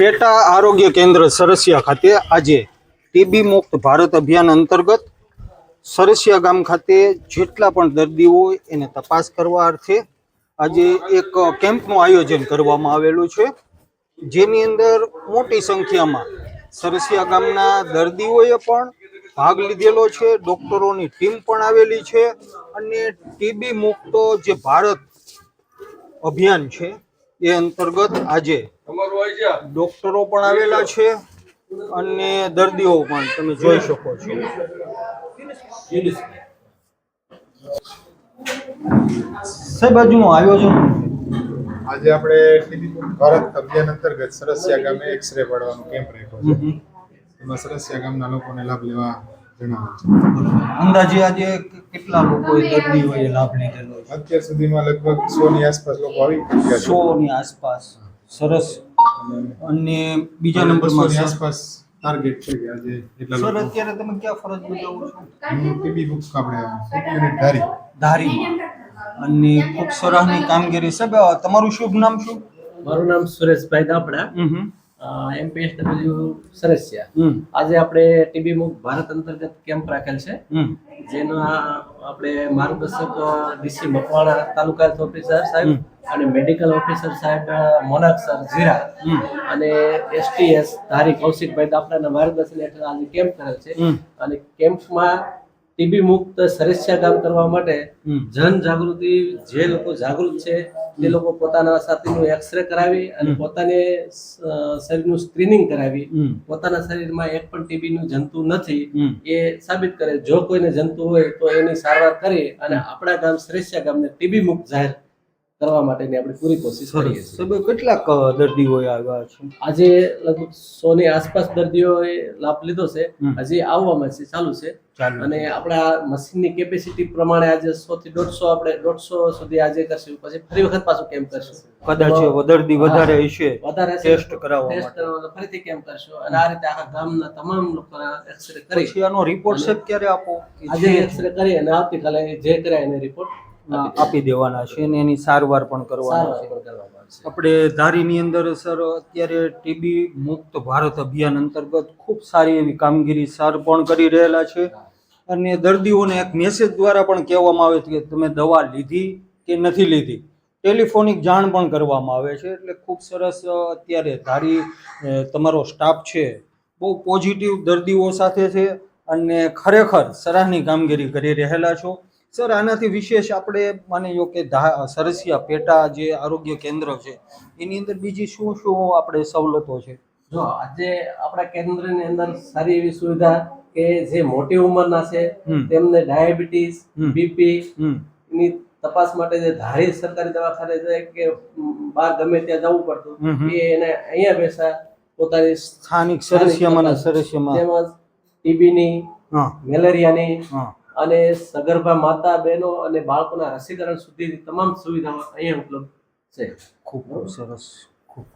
પેટા આરોગ્ય કેન્દ્ર સરસિયા ખાતે આજે ટીબી મુક્ત ભારત અભિયાન અંતર્ગત સરસિયા ગામ ખાતે જેટલા પણ દર્દીઓ એને તપાસ કરવા અર્થે આજે એક કેમ્પનું આયોજન કરવામાં આવેલું છે. જેની અંદર મોટી સંખ્યામાં સરસિયા ગામના દર્દીઓએ પણ ભાગ લીધેલો છે. ડોક્ટરોની ટીમ પણ આવેલી છે અને ટીબી મુક્ત જે ભારત અભિયાન છે એ અંતર્ગત આજે ડોક્ટરો પણ આવેલા છે અને દર્દીઓ પણ તમે જોઈ શકો છો. સાહેબ આજનું આયોજન આજે આપણે ભારત અભિયાન અંતર્ગત સરસિયા ગામે એક્સરે પાડવાનો કેમ્પ રાખ્યો છે. એમાં સરસિયા ગામના લોકોને લાભ લેવા અંદાજે આજે કેટલા લોકો દર્દી હોય લાભ લીધેલો છે? અત્યાર સુધીમાં લગભગ સો ની આસપાસ લોકો આવી સો ની આસપાસ. સરસ. અને બીજા નંબર નંબરમાં આસપાસ ટાર્ગેટ છે કે આજે એટલા સર અત્યારે તમે ક્યાં ફરજ બજાવો છો? હું ટીબી મુક્ત આપણે યુનિટ ધારી. ધારી અને ખૂબ સરાહની કામગીરી સાહેબ તમારું શુભ નામ શું? મારું નામ સુરેશભાઈ દાપડા. હમ એમપીએસડબલ્યુ સરસિયા હમ. આજે આપણે ટીબી મુક્ત ભારત અંતર્ગત કેમ્પ રાખેલ છે. જેના આપણે માર્ગદર્શક ડીસી મકવાણા તાલુકા ઓફિસર સાહેબ અને મેડિકલ ઓફિસર સાહેબ મોનાક સર ઝીરા અને એસટીએસ ધારી કૌશિકભાઈ દાપડાના માર્ગદર્શન હેઠળ આજે કેમ્પ કરેલ છે. અને કેમ્પમાં ટીબી મુક્ત સરસ્યા કામ કરવા માટે જન જાગૃતિ જે લોકો જાગૃત છે તે લોકો પોતાના સાથીનું એક્સરે કરાવી અને પોતાને શરીરનું સ્ક્રીનિંગ કરાવી. પોતાના શરીરમાં એક પણ ટીબી નું જંતુ નથી એ સાબિત કરે. જો કોઈને જંતુ હોય તો એની સારવાર કરી અને આપણા ગામ સરસ્યા ગામને ટીબી મુક્ત જાહેર કરવા માટેની આપણે પૂરી કોશિશ કરીએ છીએ. કેટલાક અ, આવ્યા છે? આજે લગભગ સો ની આસપાસ દર્દીઓએ લાભ લીધો છે. હજી આવવામાં છે ચાલુ છે. અને આપણા મશીનની કેપેસિટી પ્રમાણે આજે સો થી દોઢસો આપણે દોઢસો સુધી આજે કરશું. પછી ફરી વખત પાછું કેમ્પ કરશું? કદાચ દર્દી વધારે હશે વધારે ટેસ્ટ કરાવવા ટેસ્ટ ફરીથી કેમ્પ કરશું? અને આ રીતે આખા ગામના તમામ લોકોના એક્સરે કરી આનો રિપોર્ટ સાહેબ ક્યારે આપો? આજે એક્સરે કરી અને આવતીકાલે જે કરાય એને રિપોર્ટ આપી દેવાના છે અને એની સારવાર પણ કરવાના છે. આપણે ધારીની અંદર સર અત્યારે ટીબી મુક્ત ભારત અભિયાન અંતર્ગત ખૂબ સારી એવી કામગીરી સર પણ કરી રહેલા છે. અને દર્દીઓને એક મેસેજ દ્વારા પણ કહેવામાં આવે છે કે તમે દવા લીધી કે નથી લીધી? ટેલિફોનિક જાણ પણ કરવામાં આવે છે. એટલે ખૂબ સરસ અત્યારે ધારી તમારો સ્ટાફ છે. બહુ પોઝિટિવ દર્દીઓ સાથે છે અને ખરેખર સરાહની કામગીરી કરી રહેલા છો. સર આનાથી વિશેષ આપણે માની લો કે સરસિયા પેટા જે આરોગ્ય કેન્દ્ર છે એની અંદર બીજી શું શું આપણે સવલતો છે? જો આજે આપણા કેન્દ્રની અંદર સારી એવી સુવિધા કે જે મોટી ઉંમરના છે તેમને ડાયાબિટીસ બીપી ની તપાસ માટે જે ધારી સરકારી દવાખાને જાય કે બહાર ગમે ત્યાં જવું પડતું એ એને અહીંયા બેસા પોતાની સ્થાનિક સરસિયામાં સરસિયામાં. તેમજ ટીબીની મેલેરિયાની અને સગર્ભા માતા બહેનો અને બાળકોના રસીકરણ સુધીની તમામ સુવિધાઓ અહીંયા ઉપલબ્ધ છે. ખૂબ સરસ, ખૂબ.